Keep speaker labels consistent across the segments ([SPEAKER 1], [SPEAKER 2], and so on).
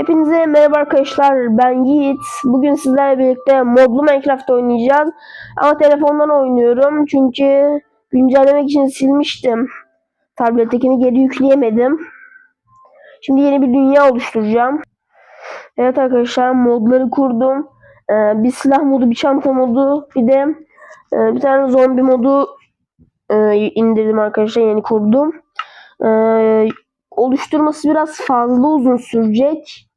[SPEAKER 1] Hepinize merhaba arkadaşlar ben Yiğit. Bugün sizlerle birlikte modlu Minecraft oynayacağız. Ama telefondan oynuyorum çünkü güncellemek için silmiştim. Tablettekini geri yükleyemedim. Şimdi yeni bir dünya oluşturacağım. Evet arkadaşlar modları kurdum. Ee, bir silah modu, bir çanta modu, bir de e, bir tane zombi modu e, indirdim arkadaşlar yeni kurdum. Ee, oluşturması biraz fazla uzun sürecek.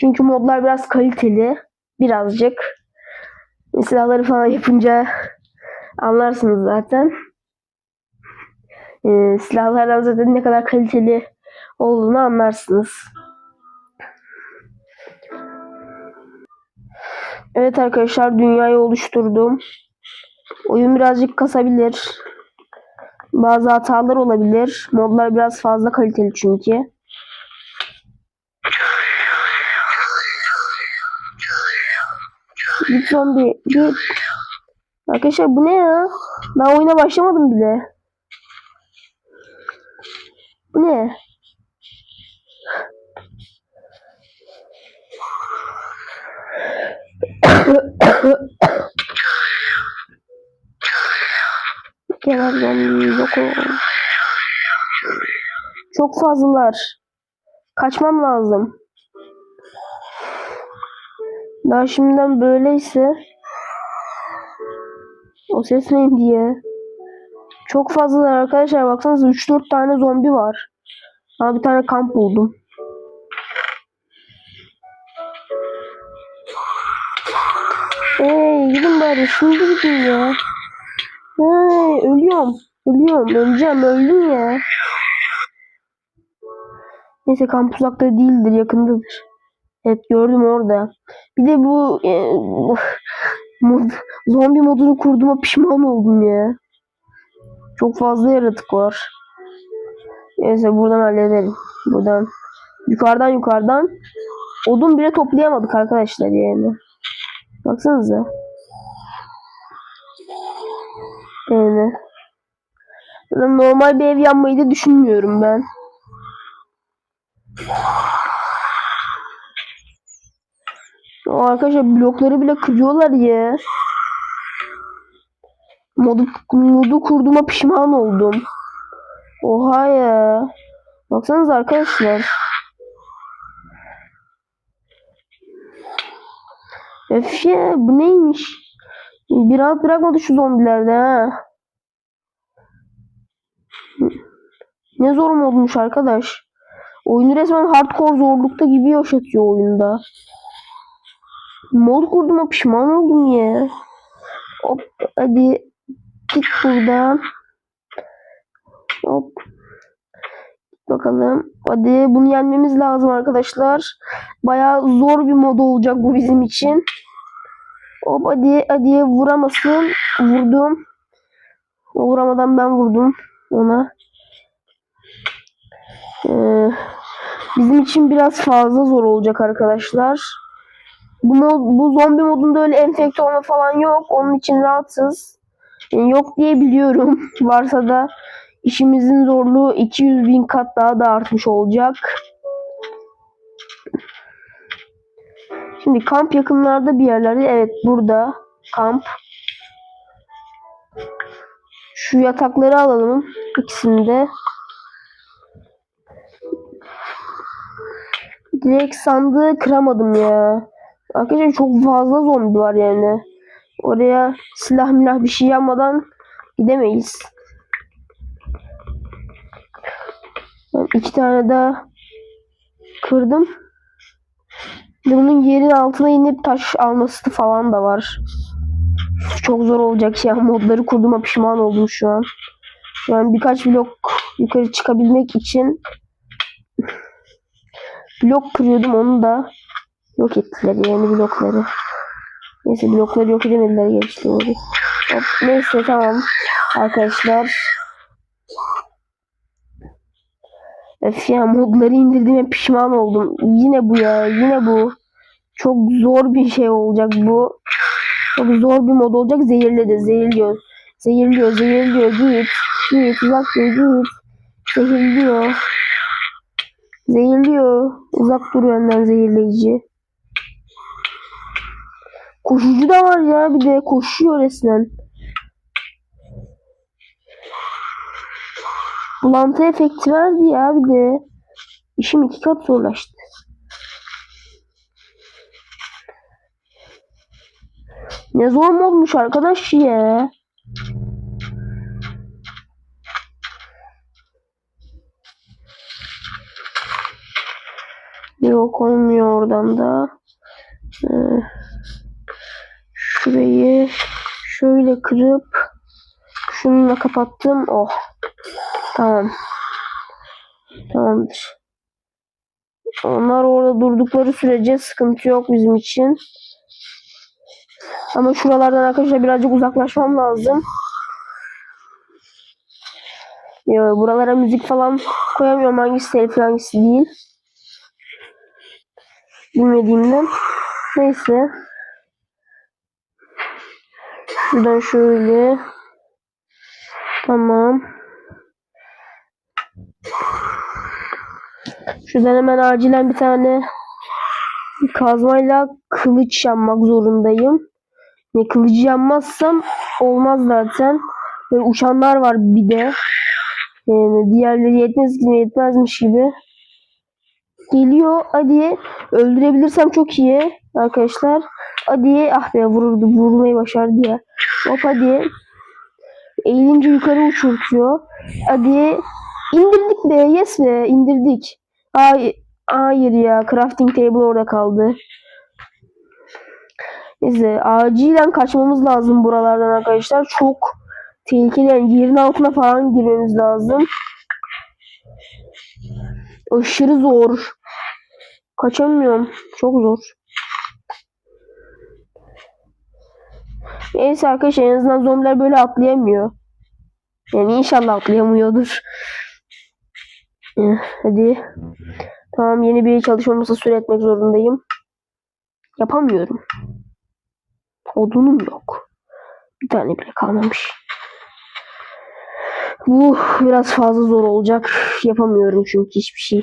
[SPEAKER 1] Çünkü modlar biraz kaliteli. Birazcık. Silahları falan yapınca anlarsınız zaten. Ee, silahlardan zaten ne kadar kaliteli olduğunu anlarsınız. Evet arkadaşlar dünyayı oluşturdum. Oyun birazcık kasabilir. Bazı hatalar olabilir. Modlar biraz fazla kaliteli çünkü. Git zombi git. Arkadaşlar bu ne ya? Ben oyuna başlamadım bile. Bu ne? Gel zombi yok. Çok fazlalar. Kaçmam lazım. Daha şimdiden böyleyse o ses neydi ya? Çok fazlalar arkadaşlar baksanıza 3-4 tane zombi var. Daha bir tane kamp buldum. Hey gidin bari şimdi gidin ya. Hey ölüyorum. Ölüyorum. Öleceğim. Öldüm ya. Neyse kamp uzakta değildir. Yakındadır. Evet gördüm orada. Bir de bu e, mod, zombi modunu kurduğuma pişman oldum ya. Çok fazla yaratık var. Neyse buradan halledelim. Buradan. Yukarıdan yukarıdan. Odun bile toplayamadık arkadaşlar yani. Baksanıza. Yani. Normal bir ev yanmayı da düşünmüyorum ben. O arkadaşlar blokları bile kırıyorlar ya. Modu, modu kurduğuma pişman oldum. Oha ya. Baksanıza arkadaşlar. Öf ya bu neymiş? Bir rahat bırakmadı şu zombilerde ha. Ne zor modmuş arkadaş. Oyunu resmen hardcore zorlukta gibi yaşatıyor oyunda. Mod kurduğuma pişman oldum ya. Hop hadi git buradan. Hop. Bakalım. Hadi bunu yenmemiz lazım arkadaşlar. Bayağı zor bir mod olacak bu bizim için. Hop hadi hadi vuramasın. Vurdum. O vuramadan ben vurdum ona. Ee, bizim için biraz fazla zor olacak arkadaşlar. Bu, mod, bu zombi modunda öyle enfekte olma falan yok. Onun için rahatsız. Yani yok diye biliyorum. Varsa da işimizin zorluğu 200 bin kat daha da artmış olacak. Şimdi kamp yakınlarda bir yerlerde. Evet burada kamp. Şu yatakları alalım. ikisini de. Direkt sandığı kıramadım ya. Arkadaşlar çok fazla zombi var yani. Oraya silah milah bir şey yapmadan gidemeyiz. Ben iki tane daha kırdım. Bunun yerin altına inip taş alması falan da var. Çok zor olacak ya. Modları kurduğuma pişman oldum şu an. An birkaç blok yukarı çıkabilmek için blok kırıyordum onu da yok ettiler yani blokları. Neyse blokları yok edemediler geçtiğimizi. Hop, neyse tamam arkadaşlar. Öf ya modları indirdiğime pişman oldum. Yine bu ya yine bu. Çok zor bir şey olacak bu. Çok zor bir mod olacak. Zehirledi zehirliyor. Zehirliyor zehirliyor git. Git uzak dur git. Zehirliyor. Zehirliyor. Uzak dur benden zehirleyici. Koşucu da var ya bir de koşuyor resmen. Bulantı efekti verdi ya bir de. İşim iki kat zorlaştı. Ne zor mu olmuş arkadaş ya. Yok olmuyor oradan da. Ee, şurayı şöyle kırıp şununla kapattım. Oh. Tamam. Tamamdır. Onlar orada durdukları sürece sıkıntı yok bizim için. Ama şuralardan arkadaşlar birazcık uzaklaşmam lazım. Yo, buralara müzik falan koyamıyorum. Hangisi telif hangisi değil. Bilmediğimden. Neyse. Şuradan şöyle. Tamam. Şuradan hemen acilen bir tane kazmayla kılıç yapmak zorundayım. Ne kılıcı yanmazsam olmaz zaten. Böyle uçanlar var bir de. Yani diğerleri yetmez gibi yetmezmiş gibi. Geliyor hadi öldürebilirsem çok iyi arkadaşlar. Hadi ah be vururdu vurmayı başardı ya. Hop hadi. Eğilince yukarı uçurtuyor. Hadi indirdik be yes be indirdik. Hayır, hayır ya crafting table orada kaldı. Neyse acilen kaçmamız lazım buralardan arkadaşlar. Çok tehlikeli. Yani yerin altına falan girmemiz lazım. Aşırı zor. Kaçamıyorum. Çok zor. Neyse arkadaşlar en azından zombiler böyle atlayamıyor. Yani inşallah atlayamıyordur. Hadi. Tamam yeni bir çalışma masası üretmek zorundayım. Yapamıyorum. Odunum yok. Bir tane bile kalmamış. Bu biraz fazla zor olacak. Yapamıyorum çünkü hiçbir şey.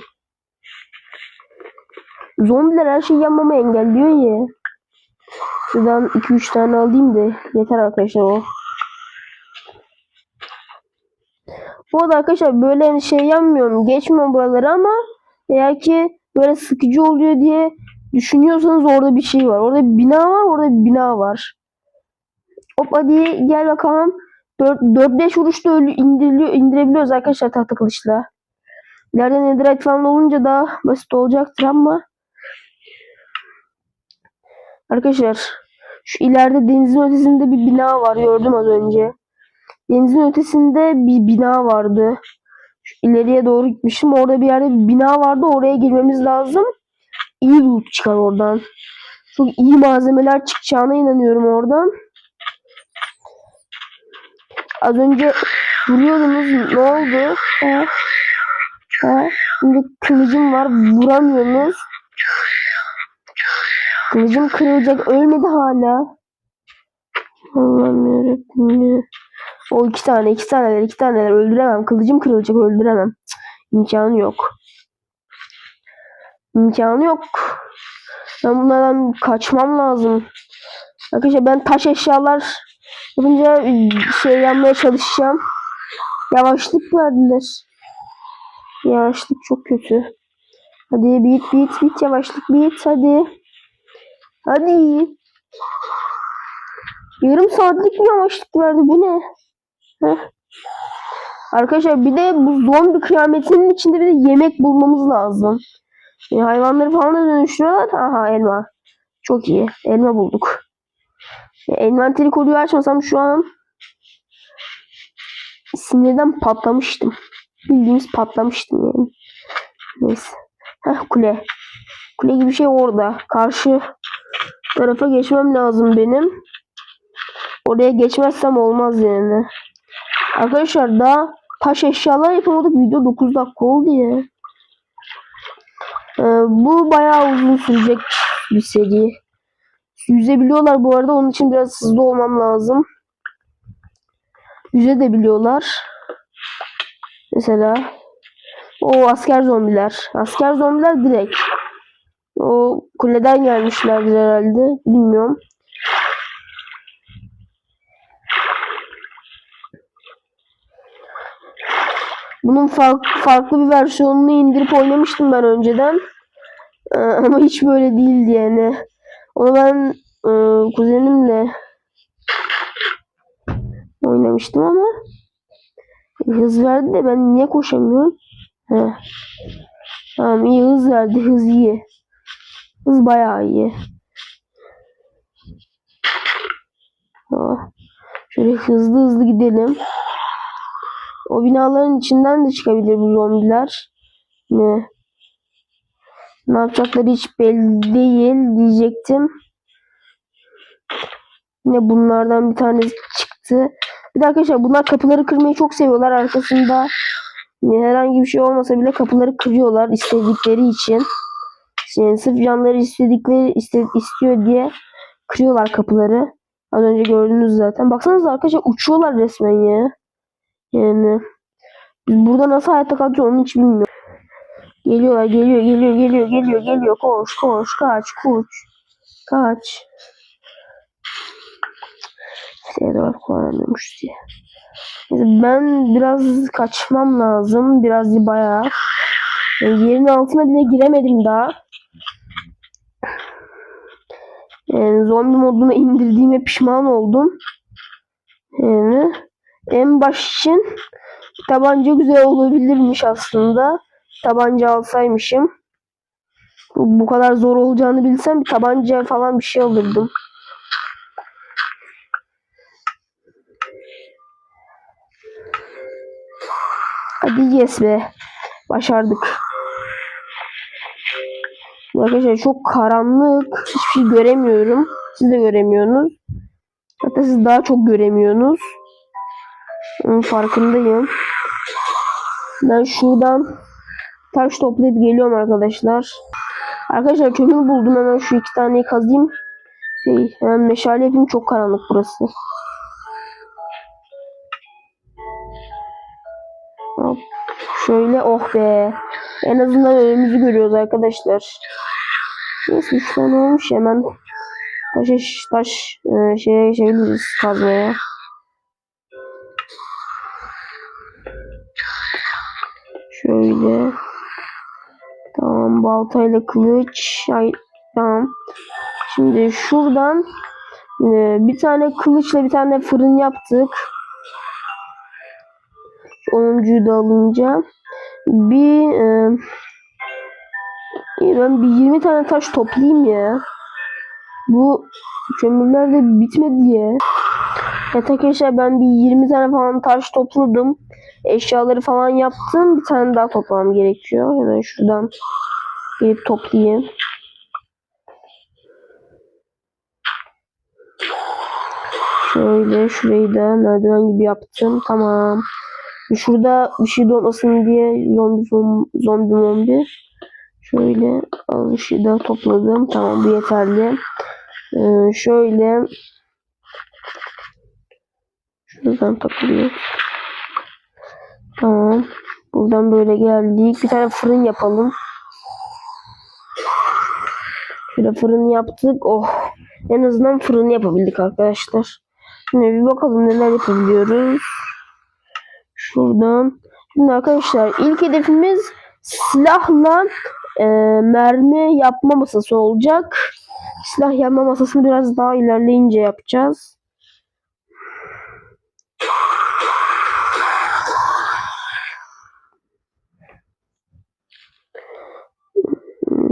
[SPEAKER 1] Zombiler her şeyi yapmamı engelliyor ya. Şuradan 2-3 tane alayım da yeter arkadaşlar o. Bu arada arkadaşlar böyle şey yapmıyorum. Geçmiyorum buraları ama eğer ki böyle sıkıcı oluyor diye düşünüyorsanız orada bir şey var. Orada bir bina var, orada bir bina var. Hop hadi gel bakalım. 4-5 vuruşta ölü indiriliyor, indirebiliyoruz arkadaşlar tahta kılıçla. İleride netherite falan olunca daha basit olacaktır ama Arkadaşlar şu ileride denizin ötesinde bir bina var gördüm az önce. Denizin ötesinde bir bina vardı. Şu ileriye doğru gitmişim. Orada bir yerde bir bina vardı. Oraya girmemiz lazım. İyi loot çıkar oradan. Çok iyi malzemeler çıkacağına inanıyorum oradan. Az önce vuruyordunuz. Ne oldu? Ha? Ha? Şimdi kılıcım var. Vuramıyorsunuz. Kılıcım kırılacak. Ölmedi hala. Allah'ım yarabbim ya. O iki tane, iki taneler, iki taneler öldüremem. Kılıcım kırılacak, öldüremem. Cık, yok. İmkanı yok. Ben bunlardan kaçmam lazım. Arkadaşlar ben taş eşyalar yapınca şey yapmaya çalışacağım. Yavaşlık verdiler. Yavaşlık çok kötü. Hadi bit bit bit yavaşlık bit hadi. Hadi. Yarım saatlik mi yavaşlık verdi bu ne? Heh. Arkadaşlar bir de bu zombi kıyametinin içinde bir de yemek bulmamız lazım. Yani hayvanları falan da dönüştürüyorlar. Aha elma. Çok iyi. Elma bulduk. Ya, envanteri koduyu açmasam şu an sinirden patlamıştım. Bildiğimiz patlamıştım yani. Neyse. Heh kule. Kule gibi bir şey orada. Karşı tarafa geçmem lazım benim. Oraya geçmezsem olmaz yani. Arkadaşlar daha taş eşyalar yapamadık. Video 9 dakika oldu ya. Ee, bu bayağı uzun sürecek bir seri. Yüzebiliyorlar bu arada. Onun için biraz hızlı olmam lazım. Yüze de biliyorlar. Mesela O asker zombiler. Asker zombiler direkt. O kuleden gelmişlerdir herhalde. Bilmiyorum. Bunun fark- farklı bir versiyonunu indirip oynamıştım ben önceden. Ee, ama hiç böyle değildi yani. Onu ben e, kuzenimle oynamıştım ama hız verdi de ben niye koşamıyorum? He. Tamam iyi hız verdi. Hız iyi. Hız bayağı iyi. Şöyle hızlı hızlı gidelim. O binaların içinden de çıkabilir bu zombiler. Ne? Ne yapacakları hiç belli değil diyecektim. Yine bunlardan bir tanesi çıktı. Bir de arkadaşlar bunlar kapıları kırmayı çok seviyorlar. Arkasında yani herhangi bir şey olmasa bile kapıları kırıyorlar istedikleri için. Yani sırf canları istedikleri iste, istiyor diye kırıyorlar kapıları. Az önce gördünüz zaten. Baksanıza arkadaşlar uçuyorlar resmen ya. Yani burada nasıl hayatta kalacağız onu hiç bilmiyorum. Geliyorlar geliyor geliyor geliyor geliyor geliyor koş koş kaç koş kaç. Var kullanamıyormuş diye. Ben biraz kaçmam lazım. Biraz bayağı. Yani yerin altına bile giremedim daha. Yani zombi modunu indirdiğime pişman oldum. Yani en baş için tabanca güzel olabilirmiş aslında. Tabanca alsaymışım. Bu kadar zor olacağını bilsem bir tabanca falan bir şey alırdım. Hadi yes be. Başardık. Arkadaşlar çok karanlık. Hiçbir şey göremiyorum. Siz de göremiyorsunuz. Hatta siz daha çok göremiyorsunuz. Onun farkındayım. Ben şuradan taş toplayıp geliyorum arkadaşlar. Arkadaşlar kömür buldum. Hemen şu iki taneyi kazayım. Şey, hemen meşale yapayım. Çok karanlık burası. Hop. Şöyle oh be. En azından önümüzü görüyoruz arkadaşlar. Neyse 3 tane olmuş hemen taş, taş e, şeye geçebiliriz kazmaya. Şöyle. Tamam baltayla kılıç. Ay, tamam. Şimdi şuradan e, bir tane kılıçla bir tane fırın yaptık. Onuncuyu da alınca bir e, iyi, ben bir 20 tane taş toplayayım ya. Bu kömürler de bitmedi ya. Evet arkadaşlar ben bir 20 tane falan taş topladım. Eşyaları falan yaptım. Bir tane daha toplamam gerekiyor. Hemen şuradan gelip toplayayım. Şöyle şurayı da merdiven gibi yaptım. Tamam. Şurada bir şey olmasın diye zombi zombi zombi. Şöyle bir şey daha topladım. Tamam bu yeterli. Ee, şöyle şuradan takılıyor. Tamam. Buradan böyle geldik. Bir tane fırın yapalım. Şöyle fırın yaptık. Oh. En azından fırın yapabildik arkadaşlar. Şimdi bir bakalım neler yapabiliyoruz. Şuradan. Şimdi arkadaşlar ilk hedefimiz silahla e, mermi yapma masası olacak. Silah yapma masasını biraz daha ilerleyince yapacağız.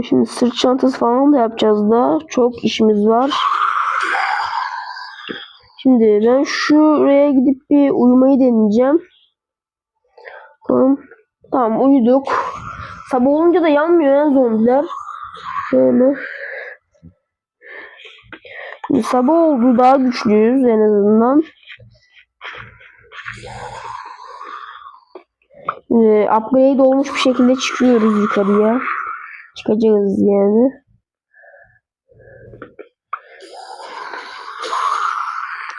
[SPEAKER 1] Şimdi sırt çantası falan da yapacağız da çok işimiz var. Şimdi ben şuraya gidip bir uyumayı deneyeceğim. Tamam. Tamam uyuduk. Sabah olunca da yanmıyor ya zombiler. Şöyle. Sabah oldu daha güçlüyüz en azından. Şimdi upgrade olmuş bir şekilde çıkıyoruz yukarıya. Çıkacağız yani.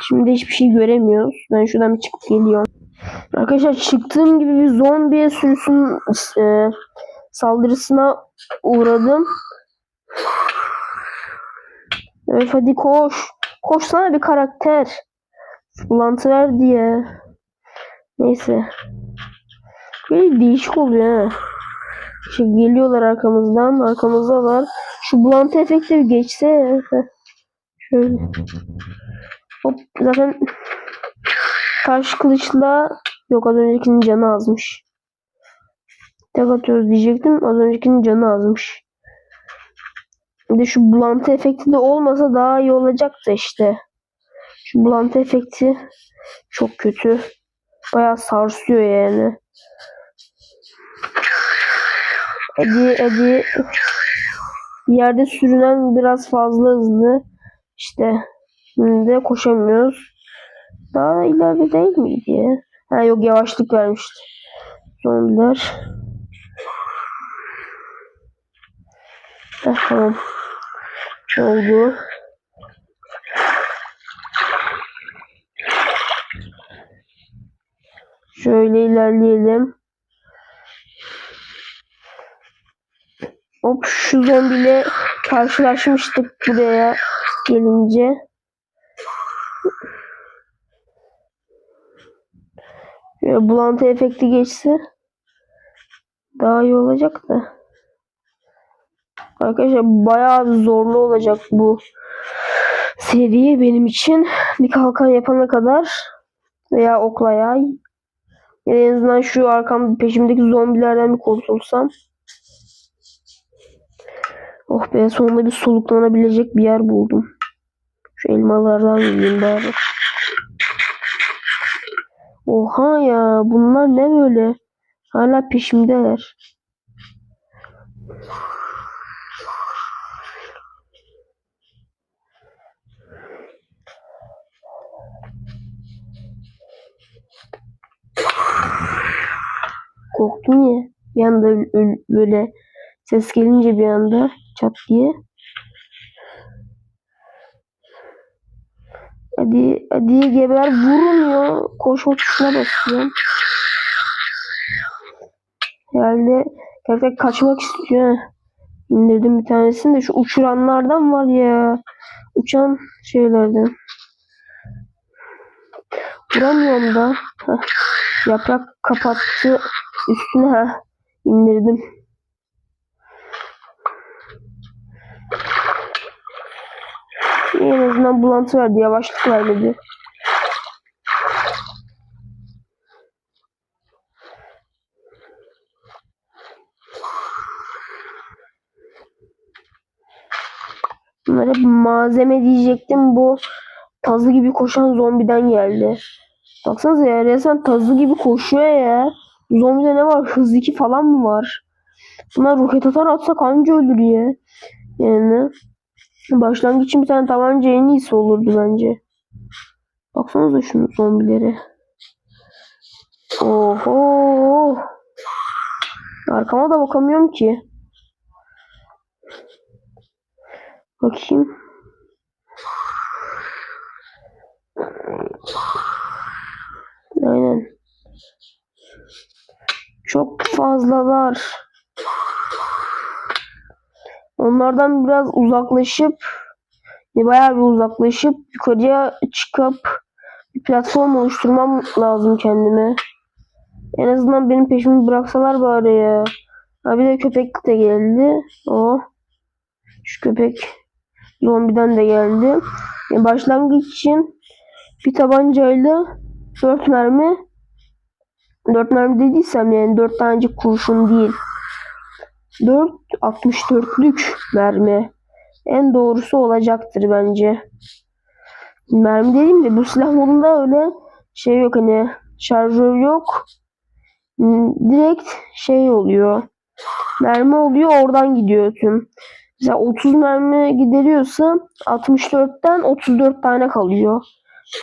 [SPEAKER 1] Şimdi hiçbir şey göremiyoruz. Ben şuradan bir çıkıp geliyorum. Arkadaşlar çıktığım gibi bir zombi sürüsünün e, saldırısına uğradım. Evet hadi koş. Koşsana bir karakter. Bulantı ver diye. Neyse. Böyle değişik oluyor ha. Şey geliyorlar arkamızdan. Arkamızdalar. Şu bulantı efekti bir geçse. Şöyle. Hop zaten taş kılıçla yok az öncekinin canı azmış. Tek atıyoruz diyecektim. Az öncekinin canı azmış. Bir de şu bulantı efekti de olmasa daha iyi olacaktı işte. Şu bulantı efekti çok kötü. Bayağı sarsıyor yani. Hadi hadi. Yerde sürünen biraz fazla hızlı. İşte şimdi de koşamıyoruz. Daha ileride değil miydi? Ha yok yavaşlık vermişti. Zombiler. Heh, tamam. Oldu. Şöyle ilerleyelim. Hop şu zombiyle karşılaşmıştık buraya gelince. Şöyle bulantı efekti geçse daha iyi olacak da. Arkadaşlar bayağı zorlu olacak bu seri benim için. Bir kalkan yapana kadar veya okla yay. Ya en azından şu arkam peşimdeki zombilerden bir kurtulsam. Oh be sonunda bir soluklanabilecek bir yer buldum. Şu elmalardan yiyeyim bari. Oha ya bunlar ne böyle? Hala peşimdeler. Korktum ya. Bir anda böyle ses gelince bir anda çat diye. Hadi hadi geber vurmuyor. Koşma tuşuna basıyorum. Herhalde gerçekten kaçmak istiyor. İndirdim bir tanesini de şu uçuranlardan var ya. Uçan şeylerden. Vuramıyorum da. Heh. Yaprak kapattı üstüne ha. indirdim. En azından bulantı verdi. Yavaşlık vermedi. Bunlar hep malzeme diyecektim. Bu tazı gibi koşan zombiden geldi. Baksanıza ya resmen tazı gibi koşuyor ya. Zombide ne var? Hız 2 falan mı var? Bunlar roket atar atsak anca ölür ya. Yani başlangıç için bir tane tabanca en iyisi olurdu bence. Baksanıza şunu zombileri. Oho. Arkama da bakamıyorum ki. Bakayım. Çok fazlalar. Onlardan biraz uzaklaşıp bayağı bir uzaklaşıp yukarıya çıkıp bir platform oluşturmam lazım kendime. En azından benim peşimi bıraksalar bari ya. Ha bir de köpek de geldi. O. Şu köpek zombiden de geldi. Ya başlangıç için bir tabancayla 4 mermi 4 mermi dediysem yani 4 tanecik kurşun değil. 4 64'lük mermi. En doğrusu olacaktır bence. Mermi dediğim de bu silah modunda öyle şey yok hani şarjör yok. Direkt şey oluyor. Mermi oluyor oradan gidiyor tüm. Mesela 30 mermi gideriyorsa 64'ten 34 tane kalıyor.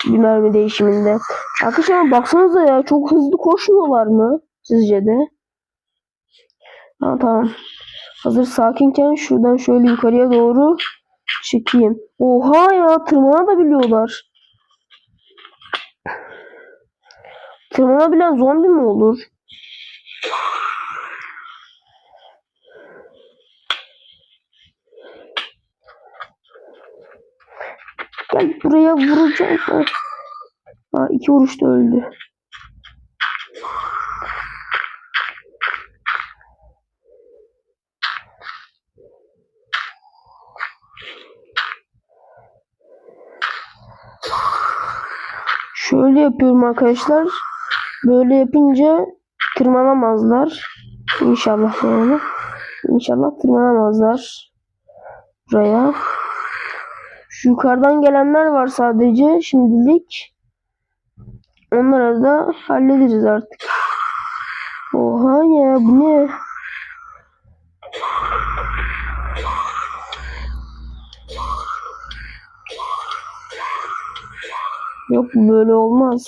[SPEAKER 1] Bir mermi değişiminde. Arkadaşlar baksanıza ya çok hızlı koşmuyorlar mı? Sizce de? Ha, tamam. Hazır sakinken şuradan şöyle yukarıya doğru çıkayım. Oha ya tırmanabiliyorlar. Tırmanabilen zombi mi olur? Gel buraya vuracağım. Ha, iki vuruşta öldü. Şöyle yapıyorum arkadaşlar. Böyle yapınca tırmanamazlar. İnşallah yani. İnşallah tırmanamazlar. Buraya. Yukarıdan gelenler var sadece şimdilik. Onlara da hallederiz artık. Oha ya bu ne? Yok böyle olmaz.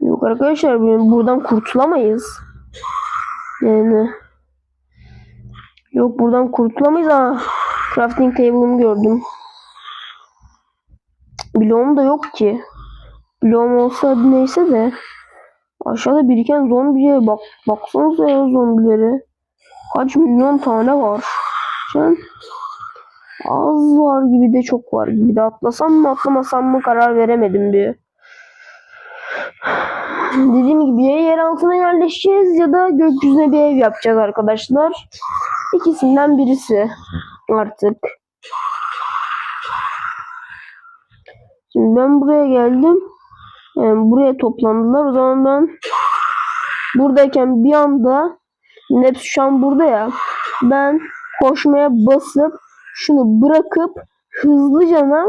[SPEAKER 1] Yok arkadaşlar bu- buradan kurtulamayız. Yani yok buradan kurtulamayız ha. Crafting table'ımı gördüm. Bloğum da yok ki. Bloğum olsa neyse de. Aşağıda biriken zombiye bak baksanıza ya zombilere. Kaç milyon tane var. Can az var gibi de çok var gibi de atlasam mı atlamasam mı karar veremedim bir. Dediğim gibi ya yer altına yerleşeceğiz ya da gökyüzüne bir ev yapacağız arkadaşlar. İkisinden birisi artık. Şimdi ben buraya geldim. Yani buraya toplandılar. O zaman ben buradayken bir anda hepsi şu an burada ya. Ben koşmaya basıp şunu bırakıp hızlıcana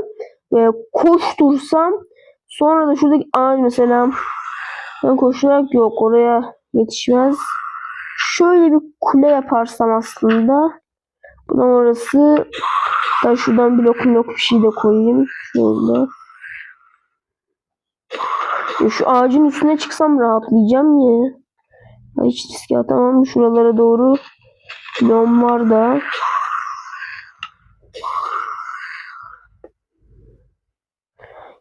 [SPEAKER 1] ve koştursam sonra da şuradaki ağaç mesela ben koşarak yok oraya yetişmez. Şöyle bir kule yaparsam aslında buradan orası ben şuradan blok blok bir şey de koyayım. Şöyle. Şu ağacın üstüne çıksam rahatlayacağım ya. Ya Hiç riske atamam. Şuralara doğru bloğum var da.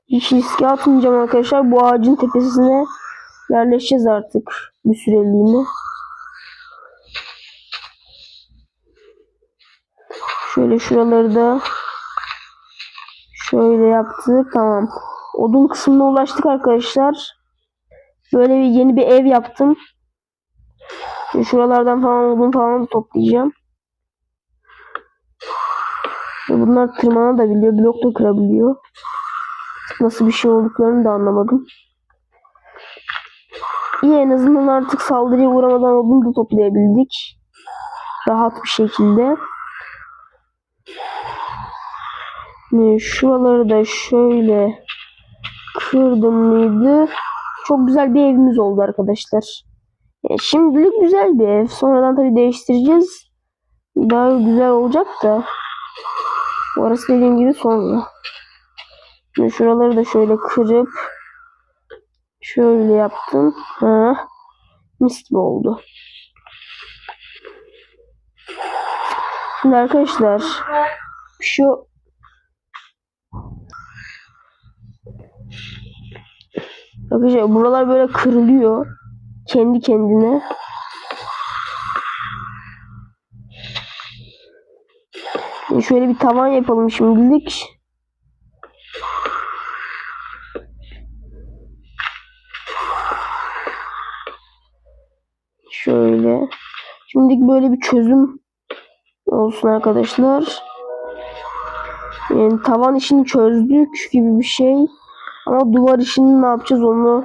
[SPEAKER 1] Hiç riske atmayacağım arkadaşlar. Bu ağacın tepesine yerleşeceğiz artık bir süreliğine. Şöyle şuraları da şöyle yaptık. Tamam. Odun kısmına ulaştık arkadaşlar. Böyle bir yeni bir ev yaptım. Şimdi şuralardan falan odun falan da toplayacağım. Ve bunlar tırmanabiliyor. Blok da kırabiliyor. Nasıl bir şey olduklarını da anlamadım. İyi en azından artık saldırıya uğramadan odun da toplayabildik. Rahat bir şekilde. Şuraları da şöyle kırdım mıydı? Çok güzel bir evimiz oldu arkadaşlar. Ya şimdilik güzel bir ev. Sonradan tabii değiştireceğiz. Daha güzel olacak da. Orası dediğim gibi sonra. Şuraları da şöyle kırıp şöyle yaptım. Ha. Mis gibi oldu. Şimdi arkadaşlar şu Arkadaşlar buralar böyle kırılıyor. Kendi kendine. Şöyle bir tavan yapalım şimdilik. Şöyle. Şimdilik böyle bir çözüm olsun arkadaşlar. Yani tavan işini çözdük gibi bir şey. Ama duvar işini ne yapacağız onu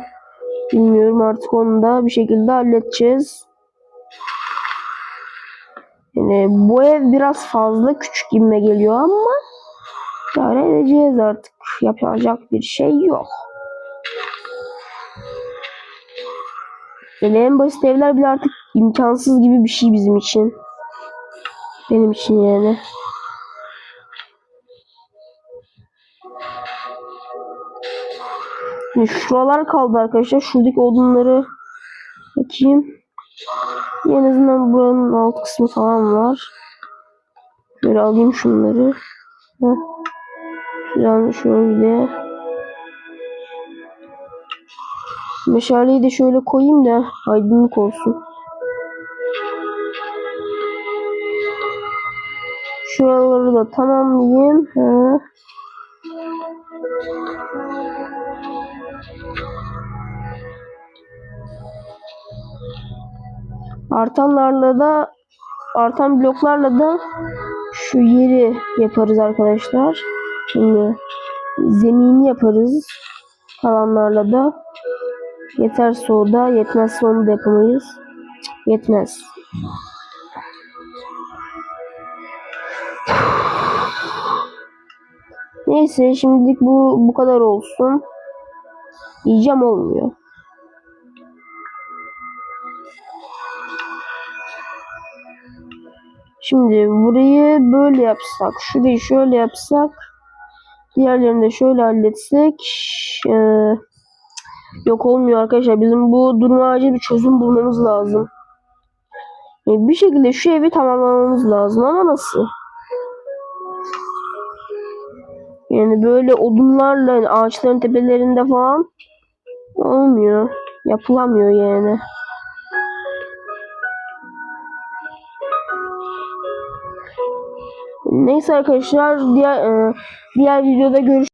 [SPEAKER 1] bilmiyorum artık onu da bir şekilde halledeceğiz. Yani bu ev biraz fazla küçük gibime geliyor ama idare edeceğiz artık. Yapacak bir şey yok. Yani en basit evler bile artık imkansız gibi bir şey bizim için. Benim için yani. Şimdi şuralar kaldı arkadaşlar. Şuradaki odunları bakayım. En azından buranın alt kısmı falan var. Böyle alayım şunları. Heh. Şuradan şöyle. Meşaleyi de şöyle koyayım da aydınlık olsun. Şuraları da tamamlayayım. Ha. Artanlarla da artan bloklarla da şu yeri yaparız arkadaşlar. Şimdi zemini yaparız. Kalanlarla da yeterse o da yetmezse onu da yapamayız. Yetmez. Neyse şimdilik bu bu kadar olsun. Yiyeceğim olmuyor. Şimdi burayı böyle yapsak, şurayı şöyle yapsak, diğerlerini de şöyle halletsek, eee, yok olmuyor arkadaşlar. Bizim bu duruma acil bir çözüm bulmamız lazım. E, bir şekilde şu evi tamamlamamız lazım ama nasıl? Yani böyle odunlarla yani ağaçların tepelerinde falan olmuyor. Yapılamıyor yani. Neyse arkadaşlar diğer e, diğer videoda görüş